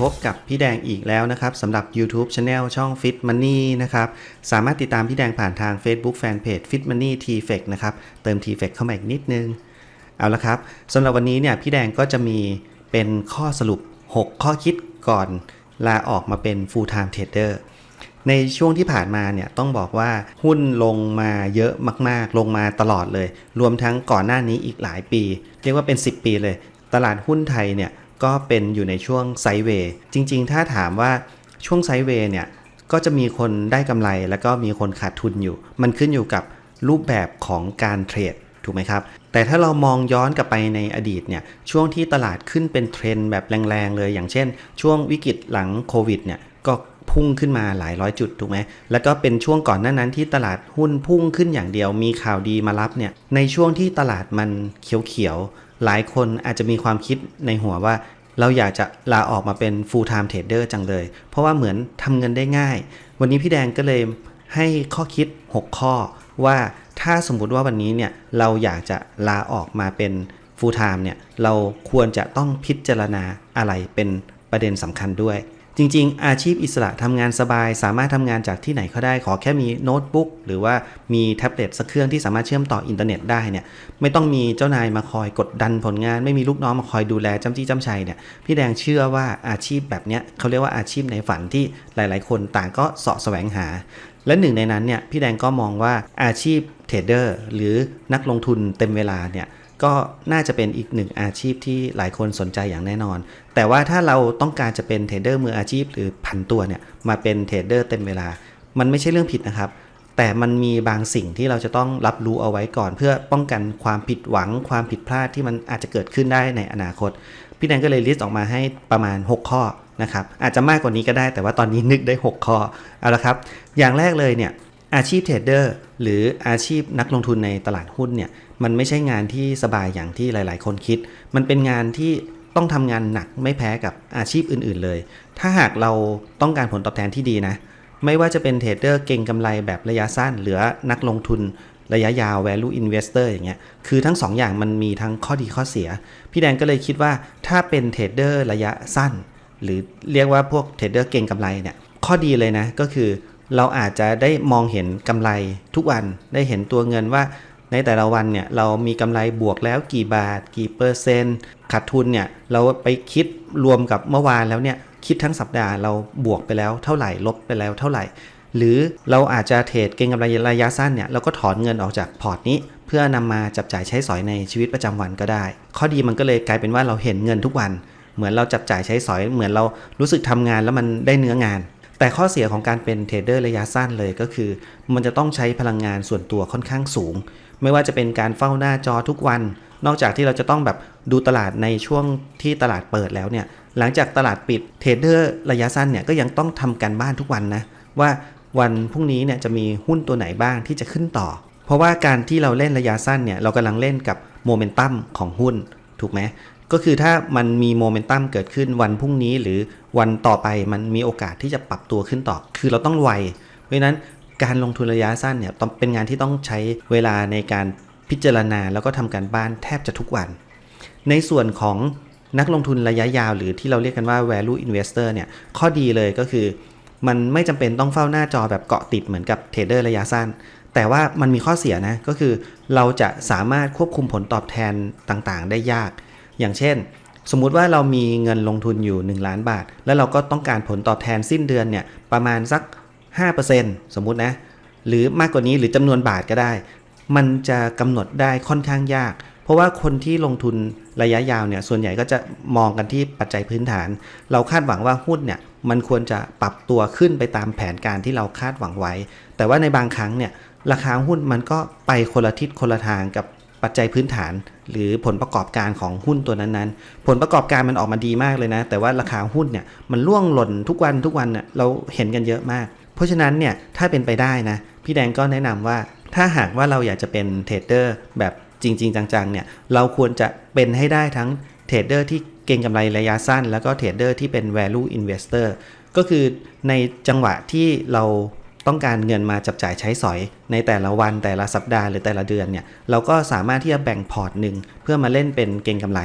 พบกับพี่แดงอีกแล้วนะครับสำหรับ YouTube Channel ช่อง Fit Money นะครับ สามารถติดตามพี่แดงผ่านทาง Facebook Fanpage Fit Money t f e c นะครับ เติม t f e c เข้ามาอีกนิดนึง เอาละครับสำหรับวันนี้เนี่ยพี่แดงก็จะมีเป็นข้อสรุป 6 ข้อคิดก่อนลาออกมาเป็น Full Time Trader ในช่วงที่ผ่านมาเนี่ยต้องบอกว่าหุ้นลงมาเยอะมาก ๆ ลงมาตลอดเลย รวมทั้งก่อนหน้านี้อีกหลายปี เรียกว่าเป็น 10 ปีเลย ตลาดหุ้นไทยเนี่ย ก็เป็นอยู่ในช่วงไซเวย์จริง ๆ ถ้าถามว่าช่วงไซเวย์เนี่ยก็จะมีคนได้กำไรแล้วก็มีคนขาดทุนอยู่ มันขึ้นอยู่กับรูปแบบของการเทรดถูกไหมครับ แต่ถ้าเรามองย้อนกลับไปในอดีตเนี่ยช่วงที่ตลาดขึ้นเป็นเทรนด์แบบแรงๆเลย อย่างเช่น ช่วงวิกฤตหลังโควิดเนี่ยก็พุ่งขึ้นมาหลายร้อยจุดถูกไหมแล้วก็เป็นช่วงก่อนหน้านั้นที่ตลาดหุ้นพุ่งขึ้นอย่างเดียวมีข่าวดีมารับเนี่ยในช่วงที่ตลาดมันเขียวๆ หลายคนอาจจะมีความคิดในหัวว่า เราอยากจะลาออกมาเป็น full time trader จังเลย เพราะว่าเหมือนทำเงินได้ง่าย วันนี้พี่แดงก็เลยให้ข้อคิด 6 ข้อว่าถ้าสมมุติว่าวันนี้เนี่ยเราอยากจะลาออกมาเป็น full time เนี่ยเราควรจะต้องพิจารณาอะไรเป็นประเด็นสำคัญด้วย จริง ๆ อาชีพอิสระทำงานสบาย สามารถทำงานจากที่ไหนก็ได้ ขอแค่มีโน้ตบุ๊กหรือว่ามีแท็บเล็ตสักเครื่องที่สามารถเชื่อมต่ออินเทอร์เน็ตได้เนี่ยไม่ต้องมีเจ้านายมาคอยกดดันผลงาน ไม่มีลูกน้องมาคอยดูแลจำจี้จำชัยเนี่ยพี่แดงเชื่อว่าอาชีพแบบเนี้ยเขาเรียกว่าอาชีพในฝันที่หลาย ๆ คนต่างก็เสาะแสวงหา และหนึ่งในนั้นเนี่ยพี่แดงก็มองว่าอาชีพเทรดเดอร์หรือนักลงทุนเต็มเวลาเนี่ย ก็น่าจะเป็นอีกหนึ่งอาชีพที่หลายคนสนใจอย่างแน่นอน แต่ว่าถ้าเราต้องการจะเป็นเทรดเดอร์มืออาชีพหรือผันตัวเนี่ยมาเป็นเทรดเดอร์เต็มเวลา มันไม่ใช่เรื่องผิดนะครับ แต่มันมีบางสิ่งที่เราจะต้องรับรู้เอาไว้ก่อน เพื่อป้องกันความผิดหวัง ความผิดพลาดที่มันอาจจะเกิดขึ้นได้ในอนาคต พี่แดงก็เลยลิสต์ออกมาให้ประมาณ 6 ข้อนะครับอาจจะมากกว่านี้ก็ได้ แต่ว่าตอนนี้นึกได้ 6 ข้อเอาละครับ อย่างแรกเลยเนี่ย อาชีพเทรดเดอร์หรืออาชีพนักลงทุนในตลาดหุ้นเนี่ยมันไม่ใช่งานที่สบายอย่างที่หลาย ๆ คนคิด มันเป็นงานที่ต้องทำงานหนักไม่แพ้กับอาชีพอื่น ๆ เลย ถ้าหากเราต้องการผลตอบแทนที่ดีนะ ไม่ว่าจะเป็นเทรดเดอร์เก่งกำไรแบบระยะสั้น หรือนักลงทุนระยะยาว value investor อย่างเงี้ย คือทั้งสองอย่างมันมีทั้งข้อดีข้อเสีย พี่แดงก็เลยคิดว่าถ้าเป็นเทรดเดอร์ระยะสั้น หรือเรียกว่าพวกเทรดเดอร์เก่งกำไรเนี่ย ข้อดีเลยนะ ก็คือ เราอาจจะได้มองเห็นกำไรทุกวันได้เห็นตัวเงินว่าในแต่ละวันเนี่ยเรามีกำไรบวกแล้วกี่บาท กี่เปอร์เซ็นต์ขาดทุนเนี่ยเราไปคิดรวมกับเมื่อวานแล้วเนี่ยคิดทั้งสัปดาห์เราบวกไปแล้วเท่าไหร่ลบไปแล้วเท่าไหร่ หรือเราอาจจะเทรดเก็งกำไรระยะสั้นเนี่ยเราก็ถอนเงินออกจากพอร์ตนี้ เพื่อนำมาจับจ่ายใช้สอยในชีวิตประจำวันก็ได้ ข้อดีมันก็เลยกลายเป็นว่าเราเห็นเงินทุกวัน เหมือนเราจับจ่ายใช้สอย เหมือนเรารู้สึกทำงานแล้วมันได้เนื้องาน แต่ข้อเสียของการเป็นเทรดเดอร์ระยะสั้นเลยก็คือ มันจะต้องใช้พลังงานส่วนตัวค่อนข้างสูง ไม่ว่าจะเป็นการเฝ้าหน้าจอทุกวัน นอกจากที่เราจะต้องแบบดูตลาดในช่วงที่ตลาดเปิดแล้วเนี่ย หลังจากตลาดปิดเทรดเดอร์ระยะสั้นเนี่ยก็ยังต้องทำการบ้านทุกวันนะว่าวันพรุ่งนี้เนี่ยจะมีหุ้นตัวไหนบ้างที่จะขึ้นต่อ เพราะว่าการที่เราเล่นระยะสั้นเนี่ยเรากำลังเล่นกับโมเมนตัมของหุ้นถูกไหม ก็คือถ้ามันมีโมเมนตัมเกิดขึ้นวันพรุ่งนี้หรือวันต่อไปมันมีโอกาสที่จะปรับตัวขึ้นต่อ คือเราต้องไว เพราะฉะนั้นการลงทุนระยะสั้นเนี่ยเป็นงานที่ต้องใช้เวลาในการพิจารณาแล้วก็ทำการบ้านแทบจะทุกวัน ในส่วนของนักลงทุนระยะยาวหรือที่เราเรียกกันว่า value investor เนี่ยข้อดีเลยก็คือ มันไม่จำเป็นต้องเฝ้าหน้าจอแบบเกาะติดเหมือนกับเทรดเดอร์ระยะสั้น แต่ว่ามันมีข้อเสียนะก็คือเราจะสามารถควบคุมผลตอบแทนต่างๆ ได้ยาก อย่างเช่น สมมุติว่าเรามีเงินลงทุนอยู่ 1 ล้านบาท แล้วเราก็ต้องการผลตอบแทนสิ้นเดือนเนี่ยประมาณสัก 5%สมมุตินะ หรือมากกว่านี้หรือจำนวนบาทก็ได้ มันจะกำหนดได้ค่อนข้างยาก เพราะว่าคนที่ลงทุนระยะยาวเนี่ยส่วนใหญ่ก็จะมองกันที่ปัจจัยพื้นฐาน เราคาดหวังว่าหุ้นเนี่ยมันควรจะปรับตัวขึ้นไปตามแผนการที่เราคาดหวังไว้ แต่ว่าในบางครั้งเนี่ยราคาหุ้นมันก็ไปคนละทิศคนละทางกับ ปัจจัยพื้นฐาน หรือผลประกอบการของหุ้นตัวนั้นๆ ผลประกอบการมันออกมาดีมากเลยนะ แต่ว่าราคาหุ้นเนี่ยมันร่วงหล่นทุกวันทุกวันเนี่ยเราเห็นกันเยอะมาก เพราะฉะนั้นเนี่ยถ้าเป็นไปได้นะ พี่แดงก็แนะนำว่า ถ้าหากว่าเราอยากจะเป็นเทรดเดอร์แบบจริง ๆ จังๆเนี่ยเราควรจะเป็นให้ได้ทั้งเทรดเดอร์ที่เก่งกำไรระยะสั้น แล้วก็เทรดเดอร์ที่เป็น value investor ก็คือในจังหวะที่เรา ต้องการเงินมาจับจ่ายใช้สอย ในแต่ละวันแต่ละสัปดาห์หรือแต่ละเดือนเนี่ยเราก็สามารถที่จะแบ่งพอร์ตหนึ่งเพื่อมาเล่นเป็นเก่งกำไร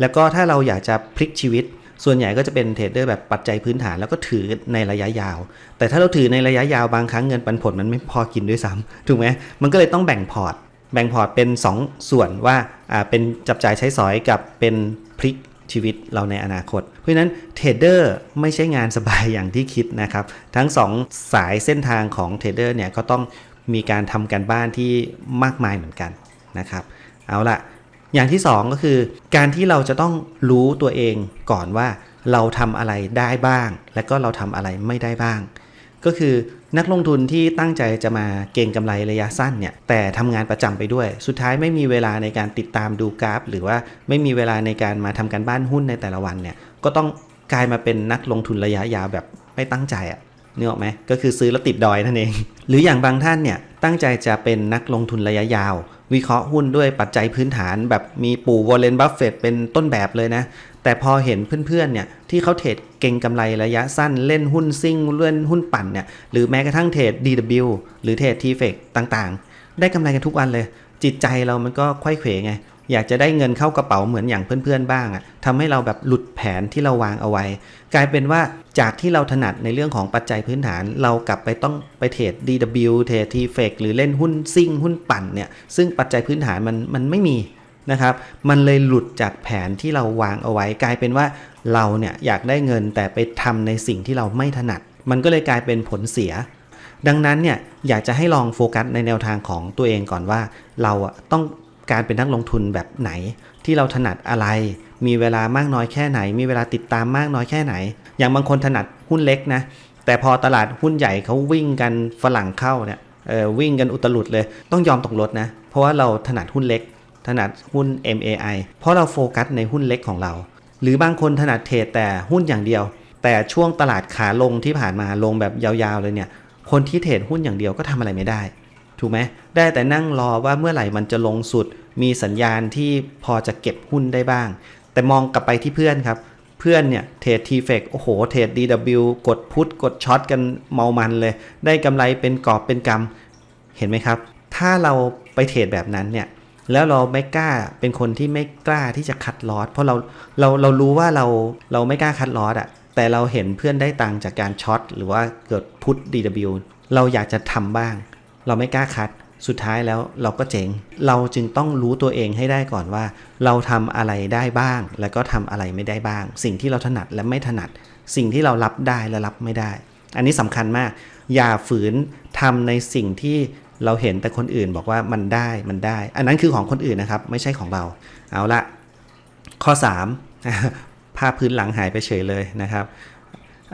แล้วก็ถ้าเราอยากจะพลิกชีวิต ส่วนใหญ่ก็จะเป็นเทรดเดอร์แบบปัจจัยพื้นฐานแล้วก็ถือในระยะยาว แต่ถ้าเราถือในระยะยาวบางครั้งเงินปันผลมันไม่พอกินด้วยซ้ำถูกไหมมันก็เลยต้องแบ่งพอร์ตแบ่งพอร์ตเป็น 2 ส่วนว่าอ่าเป็นจับจ่ายใช้สอยกับเป็นพลิก ชีวิตเราในอนาคต เพราะฉะนั้นเทรดเดอร์ไม่ใช่งานสบายอย่างที่คิดนะครับ ทั้ง2สายเส้นทางของเทรดเดอร์เนี่ยก็ต้องมีการทำการบ้านที่มากมายเหมือนกันนะครับ เอาละอย่างที่ 2 ก็คือ การที่เราจะต้องรู้ตัวเองก่อนว่าเราทำอะไรได้บ้าง และก็เราทำอะไรไม่ได้บ้าง ก็คือนักลงทุนที่ตั้งใจจะมาเก่งกำไรระยะสั้นเนี่ยแต่ทำงานประจำไปด้วย สุดท้ายไม่มีเวลาในการติดตามดูกราฟ หรือว่าไม่มีเวลาในการมาทำการบ้านหุ้นในแต่ละวันเนี่ยก็ต้องกลายมาเป็นนักลงทุนระยะยาวแบบไม่ตั้งใจอะนึกออกไหมก็คือซื้อแล้วติดดอยนั่นเอง หรืออย่างบางท่านเนี่ยตั้งใจจะเป็นนักลงทุนระยะยาว วิเคราะห์หุ้นด้วยปัจจัยพื้นฐาน แบบมีปู่วอลเลนบัฟเฟตเป็นต้นแบบเลยนะ แต่พอเห็นเพื่อนๆเนี่ยที่เขาเทรดเก่งกำไรระยะสั้นเล่นหุ้นซิ่งเล่นหุ้นปั่นเนี่ยหรือแม้กระทั่งเทรด DW หรือเทรด t f e c ต่างๆ ได้กำไรกันทุกวันเลย จิตใจเรามันก็ไขว้เขวไง อยากจะได้เงินเข้ากระเป๋าเหมือนอย่างเพื่อนๆบ้างอะ่ะทำให้เราแบบหลุดแผนที่เราวางเอาไว้ กลายเป็นว่าจากที่เราถนัดในเรื่องของปัจจัยพื้นฐาน เรากลับไปต้องไปเทรด DW เทรด t f e c หรือเล่นหุ้นซิ่งหุ้นปั่นเนี่ยซึ่งปัจจัยพื้นฐานมันมันไม่มีนะครับมันเลยหลุดจากแผนที่เราวางเอาไว้ กลายเป็นว่าเราเนี่ยอยากได้เงินแต่ไปทำในสิ่งที่เราไม่ถนัด มันก็เลยกลายเป็นผลเสีย ดังนั้นเนี่ยอยากจะให้ลองโฟกัสในแนวทางของตัวเองก่อนว่า เราอะต้อง การเป็นนักลงทุนแบบไหน ที่เราถนัดอะไร มีเวลามากน้อยแค่ไหน มีเวลาติดตามมากน้อยแค่ไหน อย่างบางคนถนัดหุ้นเล็กนะ แต่พอตลาดหุ้นใหญ่เขาวิ่งกันฝรั่งเข้าเนี่ยวิ่งกันอุตลุดเลย ต้องยอมตกรถนะ เพราะว่าเราถนัดหุ้นเล็ก ถนัดหุ้น MAI เพราะเราโฟกัสในหุ้นเล็กของเรา หรือบางคนถนัดเทรดแต่หุ้นอย่างเดียว แต่ช่วงตลาดขาลงที่ผ่านมาลงแบบยาวๆเลยเนี่ย คนที่เทรดหุ้นอย่างเดียวก็ทำอะไรไม่ได้ ถูกไหมได้แต่นั่งรอว่าเมื่อไหร่มันจะลงสุด มีสัญญาณที่พอจะเก็บหุ้นได้บ้าง แต่มองกลับไปที่เพื่อนครับ เพื่อนเนี่ยเทรดทีเฟกโอ้โห เทรด DW กดพุทกดช็อตกันเมามันเลย ได้กำไรเป็นกอบเป็นกำเห็นไหมครับ ถ้าเราไปเทรดแบบนั้นเนี่ยแล้วเราไม่กล้าเป็นคนที่ไม่กล้าที่จะคัดลอสเพราะเราเราเรารู้ว่าเราเราไม่กล้าคัดลอสอะแต่เราเห็นเพื่อนได้ตังจากการช็อตหรือว่าเกิดพุท DW เราอยากจะทำบ้าง เราไม่กล้าคัด สุดท้ายแล้วเราก็เจ๊งเราจึงต้องรู้ตัวเองให้ได้ก่อนว่า เราทำอะไรได้บ้าง แล้วก็ทำอะไรไม่ได้บ้าง สิ่งที่เราถนัดและไม่ถนัด สิ่งที่เรารับได้และรับไม่ได้ อันนี้สำคัญมาก อย่าฝืนทำในสิ่งที่เราเห็นแต่คนอื่นบอกว่ามันได้มันได้ อันนั้นคือของคนอื่นนะครับ ไม่ใช่ของเรา เอาละข้อ3ภาพื้นหลังหายไปเฉยเลยนะครับ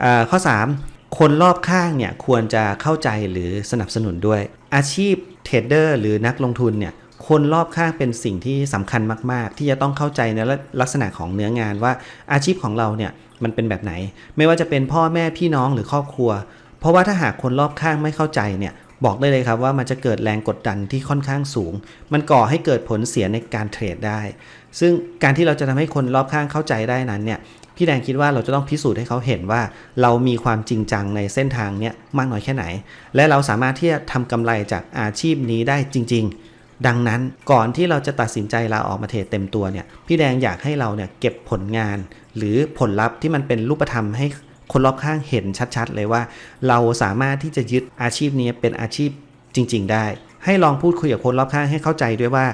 อ่าข้อ 3 คนรอบข้างเนี่ยควรจะเข้าใจหรือสนับสนุนด้วย อาชีพเทรดเดอร์หรือนักลงทุนเนี่ยคนรอบข้างเป็นสิ่งที่สำคัญมาก ๆ ที่จะต้องเข้าใจในลักษณะของเนื้องานว่าอาชีพของเราเนี่ยมันเป็นแบบไหน ไม่ว่าจะเป็นพ่อแม่พี่น้องหรือครอบครัว เพราะว่าถ้าหากคนรอบข้างไม่เข้าใจเนี่ย บอกได้เลยครับว่ามันจะเกิดแรงกดดันที่ค่อนข้างสูง มันก่อให้เกิดผลเสียในการเทรดได้ ซึ่งการที่เราจะทำให้คนรอบข้างเข้าใจได้นั้นเนี่ยพี่แดงคิดว่าเราจะต้องพิสูจน์ให้เขาเห็นว่า เรามีความจริงจังในเส้นทางเนี้ยมากน้อยแค่ไหน และเราสามารถที่จะทำกำไรจากอาชีพนี้ได้จริง ๆดังนั้นก่อนที่เราจะตัดสินใจลาออกมาเทรดเต็มตัวเนี่ยพี่แดงอยากให้เราเนี่ยเก็บผลงาน หรือผลลัพธ์ที่มันเป็นรูปธรรมให้ คนรอบข้างเห็นชัดๆ เลยว่า เราสามารถที่จะยึดอาชีพนี้เป็นอาชีพจริง ๆ ได้ ให้ลองพูดคุยกับคนรอบข้างให้เข้าใจด้วยว่า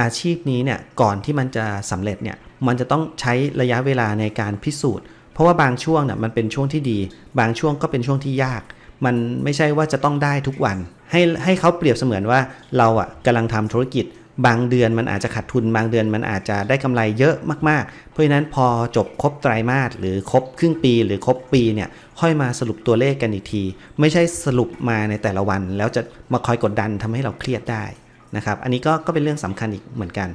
อาชีพนี้เนี่ยก่อนที่มันจะสำเร็จเนี่ยมันจะต้องใช้ระยะเวลาในการพิสูจน์ เพราะว่าบางช่วงเนี่ยมันเป็นช่วงที่ดี บางช่วงก็เป็นช่วงที่ยาก มันไม่ใช่ว่าจะต้องได้ทุกวัน ให้ให้เขาเปรียบเสมือนว่าเราอะกำลังทำธุรกิจ บางเดือนมันอาจจะขาดทุน บางเดือนมันอาจจะได้กำไรเยอะมากๆ เพราะฉะนั้นพอจบครบไตรมาสหรือครบครึ่งปีหรือครบปีเนี่ยค่อยมาสรุปตัวเลขกันอีกที ไม่ใช่สรุปมาในแต่ละวัน แล้วจะมาคอยกดดันทำให้เราเครียดได้นะครับอันนี้ก็ก็เป็นเรื่องสำคัญอีกเหมือนกัน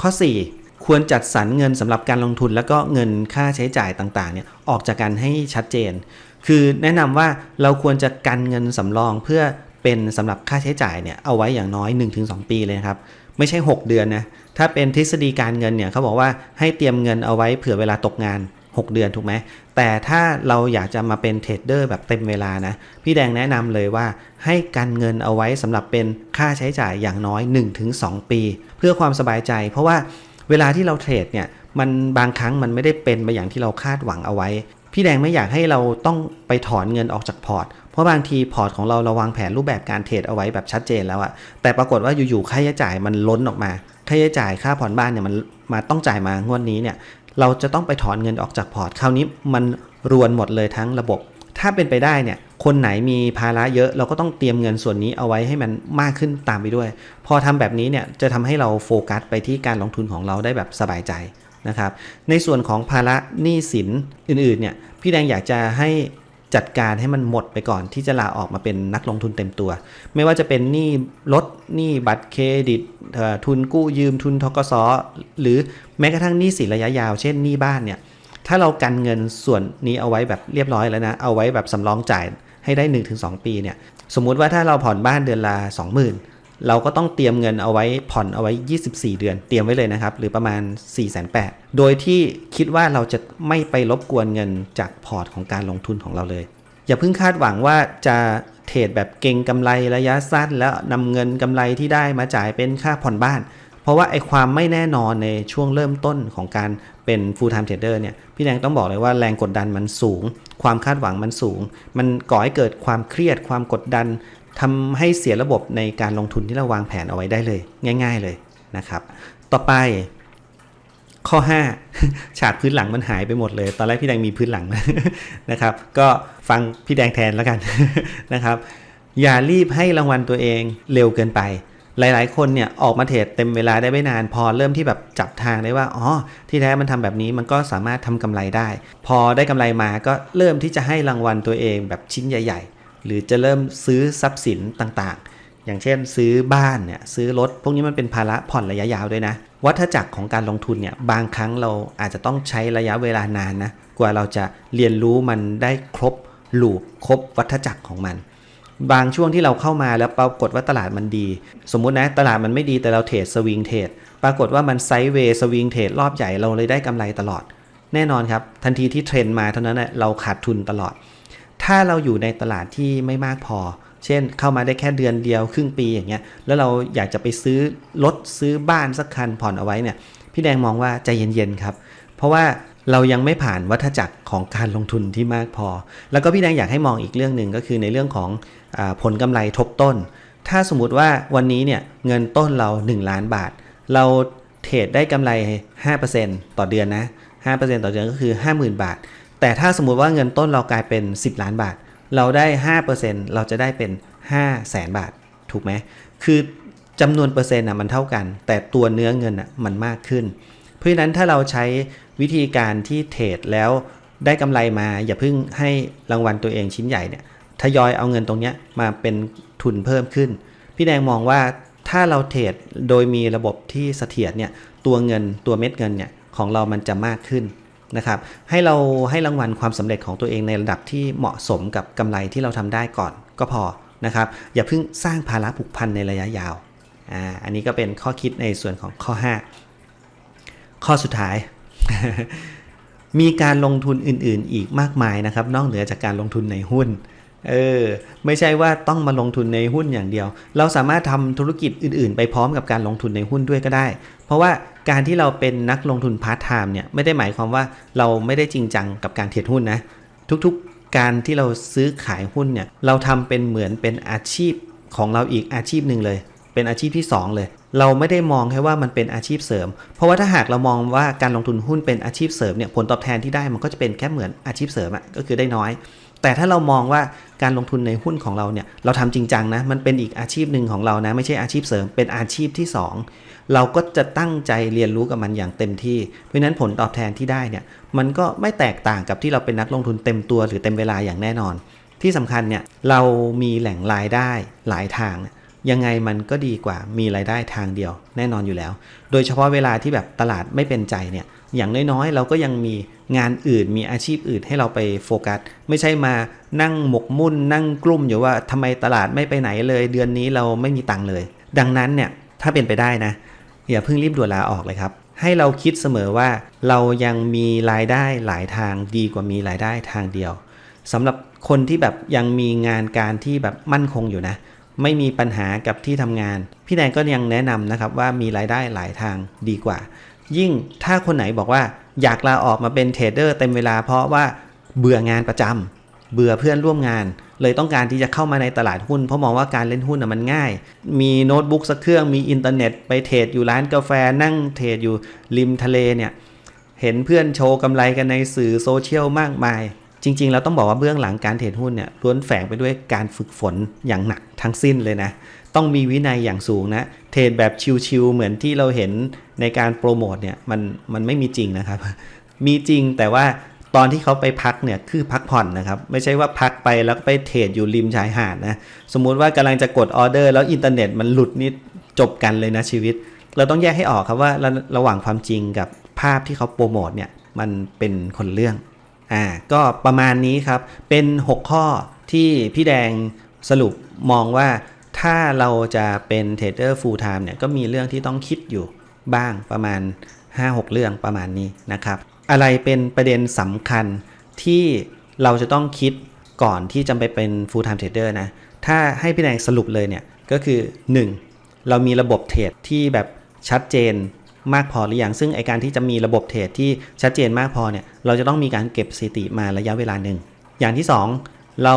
ข้อ 4 ควรจัดสรรเงินสำหรับการลงทุน แล้วก็เงินค่าใช้จ่ายต่างๆเนี่ยออกจากกันให้ชัดเจน คือแนะนำว่าเราควรจะกันเงินสำรองเพื่อเป็นสำหรับค่าใช้จ่ายเนี่ยเอาไว้อย่างน้อย 1-2 ปีเลยครับ ไม่ใช่ 6 เดือนนะ ถ้าเป็นทฤษฎีการเงินเนี่ยเขาบอกว่าให้เตรียมเงินเอาไว้เผื่อเวลาตกงาน 6 เดือนถูกไหม แต่ถ้าเราอยากจะมาเป็นเทรดเดอร์แบบเต็มเวลานะ พี่แดงแนะนำเลยว่าให้กันเงินเอาไว้สำหรับเป็นค่าใช้จ่ายอย่างน้อย 1-2 ปี เพื่อความสบายใจ เพราะว่าเวลาที่เราเทรดเนี่ยมันบางครั้งมันไม่ได้เป็นไปอย่างที่เราคาดหวังเอาไว้ พี่แดงไม่อยากให้เราต้องไปถอนเงินออกจากพอร์ต ราะบางทีพอร์ตของเราเราวางแผนรูปแบบการเทรดเอาไว้แบบชัดเจนแล้วอะแต่ปรากฏว่าอยู่ๆค่าใช้จ่ายมันล้นออกมา ค่าใช้จ่ายค่าผ่อนบ้านเนี่ยมันมาต้องจ่ายมางวดนี้เนี่ยเราจะต้องไปถอนเงินออกจากพอร์ตคราวนี้มันรวนหมดเลยทั้งระบบ ถ้าเป็นไปได้เนี่ยคนไหนมีภาระเยอะเราก็ต้องเตรียมเงินส่วนนี้เอาไว้ให้มันมากขึ้นตามไปด้วย พอทำแบบนี้เนี่ยจะทำให้เราโฟกัสไปที่การลงทุนของเราได้แบบสบายใจนะครับในส่วนของภาระหนี้สินอื่นๆเนี่ยพี่แดงอยากจะให้ จัดการให้มันหมดไปก่อนที่จะลาออกมาเป็นนักลงทุนเต็มตัว ไม่ว่าจะเป็นหนี้รถหนี้บัตรเครดิตทุนกู้ยืมทุนทกสหรือแม้กระทั่งหนี้สินระยะยาวเช่นหนี้บ้านเนี่ยถ้าเรากันเงินส่วนนี้เอาไว้แบบเรียบร้อยแล้วนะ เอาไว้แบบสำรองจ่ายให้ได้ 1-2 ปีเนี่ย สมมุติว่าถ้าเราผ่อนบ้านเดือนละ 20,000 เราก็ต้องเตรียมเงินเอาไว้ผ่อนเอาไว้ 24 เดือน เตรียมไว้เลยนะครับ หรือประมาณ 4 8 0 0 0โดยที่คิดว่าเราจะไม่ไปรบกวนเงินจากพอร์ตของการลงทุนของเราเลย อย่าเพิ่งคาดหวังว่าจะเทรดแบบเก่งกำไรระยะสั้น แล้วนำเงินกำไรที่ได้มาจ่ายเป็นค่าผ่อนบ้าน เพราะว่าไอ้ความไม่แน่นอนในช่วงเริ่มต้นของการเป็น full time trader เนี่ยพี่แดงต้องบอกเลยว่าแรงกดดันมันสูง ความคาดหวังมันสูง มันก่อให้เกิดความเครียดความกดดัน ทำให้เสียระบบในการลงทุนที่เราวางแผนเอาไว้ได้เลย ง่าย ๆเลยนะครับ ต่อไป ข้อ 5 ฉากพื้นหลังมันหายไปหมดเลย ตอนแรกพี่แดงมีพื้นหลังนะครับ ก็ฟังพี่แดงแทนแล้วกันนะครับ อย่ารีบให้รางวัลตัวเองเร็วเกินไปหลาย ๆ คนเนี่ยออกมาเทรดเต็มเวลาได้ไม่นาน พอเริ่มที่แบบจับทางได้ว่าอ๋อที่แท้มันทำแบบนี้มันก็สามารถทำกำไรได้ พอได้กำไรมาก็เริ่มที่จะให้รางวัลตัวเองแบบชิ้นใหญ่ ๆ หรือจะเริ่มซื้อทรัพย์สินต่างๆ อย่างเช่นซื้อบ้านเนี่ยซื้อรถ พวกนี้มันเป็นภาระผ่อนระยะยาวด้วยนะ วัฏจักรของการลงทุนเนี่ยบางครั้งเราอาจจะต้องใช้ระยะเวลานานนะกว่าเราจะเรียนรู้มันได้ครบลูปครบวัฏจักรของมัน บางช่วงที่เราเข้ามาแล้วปรากฏว่าตลาดมันดี สมมุตินะตลาดมันไม่ดีแต่เราเทรดสวิงเทรดปรากฏว่ามันไซด์เวย์สวิงเทรดรอบใหญ่เราเลยได้กำไรตลอด แน่นอนครับ ทันทีที่เทรนด์มาเท่านั้นนะเราขาดทุนตลอด ถ้าเราอยู่ในตลาดที่ไม่มากพอ เช่นเข้ามาได้แค่เดือนเดียวครึ่งปีอย่างเงี้ย แล้วเราอยากจะไปซื้อรถซื้อบ้านสักคันผ่อนเอาไว้เนี่ย พี่แดงมองว่าใจเย็นๆครับ เพราะว่าเรายังไม่ผ่านวัฏจักรของการลงทุนที่มากพอ แล้วก็พี่แดงอยากให้มองอีกเรื่องหนึ่งก็คือในเรื่องของอผลกำไรทบต้น ถ้าสมมุติว่าวันนี้เนี่ยเงินต้นเรา 1 ล้านบาท เราเทรดได้กำไร 5%ต่อเดือนนะ5%ต่อเดือนก็คือ 50,000 บาท แต่ถ้าสมมุติว่าเงินต้นเรากลายเป็น 10 ล้านบาท เราได้ 5%เราจะได้เป็น 5 0 0แสนบาท ถูกไหม คือจำนวนเปอร์เซ็นต์นะมันเท่ากัน แต่ตัวเนื้อเงินอะมันมากขึ้น เพราะฉะนั้นถ้าเราใช้วิธีการที่เทรดแล้วได้กำไรมา อย่าเพิ่งให้รางวัลตัวเองชิ้นใหญ่เนี่ยทยอยเอาเงินตรงนี้มาเป็นทุนเพิ่มขึ้น พี่แดงมองว่าถ้าเราเทรดโดยมีระบบที่เสถียรเนี่ยตัวเงินตัวเม็ดเงินเนี่ยของเรามันจะมากขึ้น นะครับให้เราให้รางวัลความสำเร็จของตัวเองในระดับที่เหมาะสมกับกำไรที่เราทำได้ก่อนก็พอนะครับอย่าเพิ่งสร้างภาระผูกพันในระยะยาวอ่าอันนี้ก็เป็นข้อคิดในส่วนของข้อ 5 ข้อสุดท้าย มีการลงทุนอื่น ๆ อีกมากมายนะครับ นอกเหนือจากการลงทุนในหุ้นเออไม่ใช่ว่าต้องมาลงทุนในหุ้นอย่างเดียว เราสามารถทำธุรกิจอื่น ๆ ไปพร้อมกับการลงทุนในหุ้นด้วยก็ได้ เพราะว่า การที่เราเป็นนักลงทุนพาร์ทไทม์เนี่ยไม่ได้หมายความว่าเราไม่ได้จริงจังกับการเทรดหุ้นนะทุกๆการที่เราซื้อขายหุ้นเนี่ยเราทำเป็นเหมือนเป็นอาชีพของเราอีกอาชีพหนึ่งเลย เป็นอาชีพที่ 2 เลย เราไม่ได้มองแค่ว่ามันเป็นอาชีพเสริม เพราะว่าถ้าหากเรามองว่าการลงทุนหุ้นเป็นอาชีพเสริมเนี่ยผลตอบแทนที่ได้มันก็จะเป็นแค่เหมือนอาชีพเสริมอะก็คือได้น้อย แต่ถ้าเรามองว่าการลงทุนในหุ้นของเราเนี่ยเราทำจริงจังนะมันเป็นอีกอาชีพหนึ่งของเรานะ ไม่ใช่อาชีพเสริมเป็นอาชีพที่ 2 เราก็จะตั้งใจเรียนรู้กับมันอย่างเต็มที่ เพราะฉะนั้นผลตอบแทนที่ได้เนี่ยมันก็ไม่แตกต่างกับที่เราเป็นนักลงทุนเต็มตัวหรือเต็มเวลาอย่างแน่นอน ที่สำคัญเนี่ยเรามีแหล่งรายได้หลายทาง ยังไงมันก็ดีกว่ามีรายได้ทางเดียวแน่นอนอยู่แล้ว โดยเฉพาะเวลาที่แบบตลาดไม่เป็นใจเนี่ยอย่างน้อยๆ เราก็ยังมี งานอื่นมีอาชีพอื่นให้เราไปโฟกัส ไม่ใช่มานั่งหมกมุ่น นั่งกลุ้มอยู่ว่าทำไมตลาดไม่ไปไหนเลย เดือนนี้เราไม่มีตังค์เลย ดังนั้นเนี่ยถ้าเป็นไปได้นะอย่าเพิ่งรีบด่วนลาออกเลยครับ ให้เราคิดเสมอว่าเรายังมีรายได้หลายทางดีกว่ามีรายได้ทางเดียวสำหรับคนที่แบบยังมีงานการที่แบบมั่นคงอยู่นะ ไม่มีปัญหากับที่ทำงาน พี่แดงก็ยังแนะนำนะครับว่ามีรายได้หลายทางดีกว่า ยิ่งถ้าคนไหนบอกว่าอยากลาออกมาเป็นเทรดเดอร์เต็มเวลาเพราะว่าเบื่องานประจำเบื่อเพื่อนร่วมงาน เลยต้องการที่จะเข้ามาในตลาดหุ้น เพราะมองว่าการเล่นหุ้นมันง่าย มีโน้ตบุ๊กสักเครื่องมีอินเทอร์เน็ตไปเทรดอยู่ร้านกาแฟนั่งเทรดอยู่ริมทะเลเนี่ยเห็นเพื่อนโชว์กำไรกันในสื่อโซเชียลมากมาย จริง ๆ เราต้องบอกว่าเบื้องหลังการเทรดหุ้นเนี่ยล้วนแฝงไปด้วยการฝึกฝนอย่างหนักทั้งสิ้นเลยนะ ต้องมีวินัยอย่างสูงนะ เทรดแบบชิวๆเหมือนที่เราเห็นในการโปรโมทเนี่ยมันมันไม่มีจริงนะครับ มีจริงแต่ว่าตอนที่เขาไปพักเนี่ยคือพักผ่อนนะครับ ไม่ใช่ว่าพักไปแล้วไปเทรดอยู่ริมชายหาดนะสมมุติว่ากำลังจะกดออเดอร์ แล้วอินเทอร์เน็ตมันหลุดนี่จบกันเลยนะชีวิต เราต้องแยกให้ออกครับว่าระระหว่างความจริงกับภาพที่เขาโปรโมทเนี่ยมันเป็นคนเรื่องอ่าก็ประมาณนี้ครับเป็น 6 ข้อที่พี่แดงสรุปมองว่า ถ้าเราจะเป็นเทรดเดอร์ฟูลไทม์เนี่ยก็มีเรื่องที่ต้องคิดอยู่บ้างประมาณ 5-6 เรื่องประมาณนี้นะครับ อะไรเป็นประเด็นสำคัญที่เราจะต้องคิดก่อนที่จะไปเป็น full time trader นะ ถ้าให้พี่แดงสรุปเลยเนี่ย ก็คือ 1. เรามีระบบเทรดที่แบบชัดเจนมากพอหรือยัง ซึ่งไอการที่จะมีระบบเทรดที่ชัดเจนมากพอเนี่ย เราจะต้องมีการเก็บสถิติมาระยะเวลาหนึ่ง อย่างที่ 2 เรา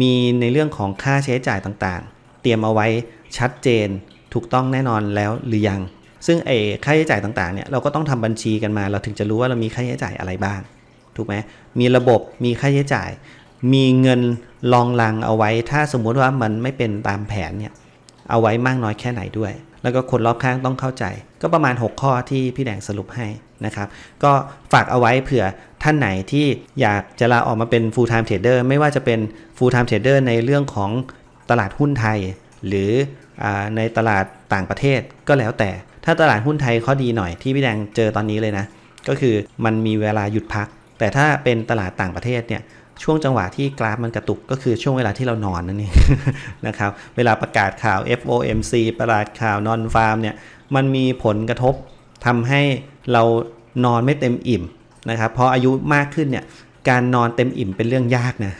มีในเรื่องของค่าใช้จ่ายต่างๆ รียมเอาไว้ชัดเจนถูกต้องแน่นอนแล้วหรือยัง ซึ่งไอ้ค่าใช้จ่ายต่างๆเนี่ยเราก็ต้องทำบัญชีกันมา เราถึงจะรู้ว่าเรามีค่าใช้จ่ายอะไรบ้าง ถูกไหมมีระบบมีค่าใช้จ่าย มีเงินรองรังเอาไว้ ถ้าสมมุติว่ามันไม่เป็นตามแผนเนี่ยเอาไว้มากน้อยแค่ไหนด้วย แล้วก็คนรอบข้างต้องเข้าใจ ก็ประมาณ 6 ข้อที่พี่แดงสรุปให้นะครับ ก็ฝากเอาไว้เผื่อท่านไหนที่อยากจะลาออกมาเป็น full time trader ไม่ว่าจะเป็น full time trader ในเรื่องของ ตลาดหุ้นไทย หรืออในตลาดต่างประเทศก็แล้วแต่ ถ้าตลาดหุ้นไทยข้อดีหน่อยที่พี่แดงเจอตอนนี้เลยนะ ก็คือมันมีเวลาหยุดพัก แต่ถ้าเป็นตลาดต่างประเทศเนี่ยช่วงจังหวะที่กราฟมันกระตุกก็คือช่วงเวลาที่เรานอนนั่นเองนะครับเวลาประกาศข่าว FOMC ประกาศข่าวนอนฟาร์มเนี่ยมันมีผลกระทบทำให้เรานอนไม่เต็มอิ่มนะครับพออายุมากขึ้นเนี่ยการนอนเต็มอิ่มเป็นเรื่องยากนะ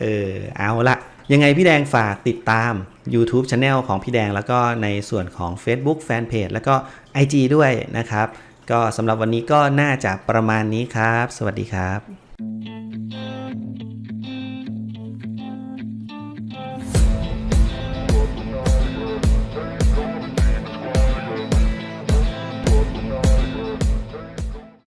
เออเอาละ ยังไงพี่แดงฝากติดตาม YouTube Channel ของพี่แดงแล้วก็ในส่วนของ Facebook Fanpage แล้วก็ IG ด้วยนะครับ ก็สำหรับวันนี้ก็น่าจะประมาณนี้ครับ สวัสดีครับ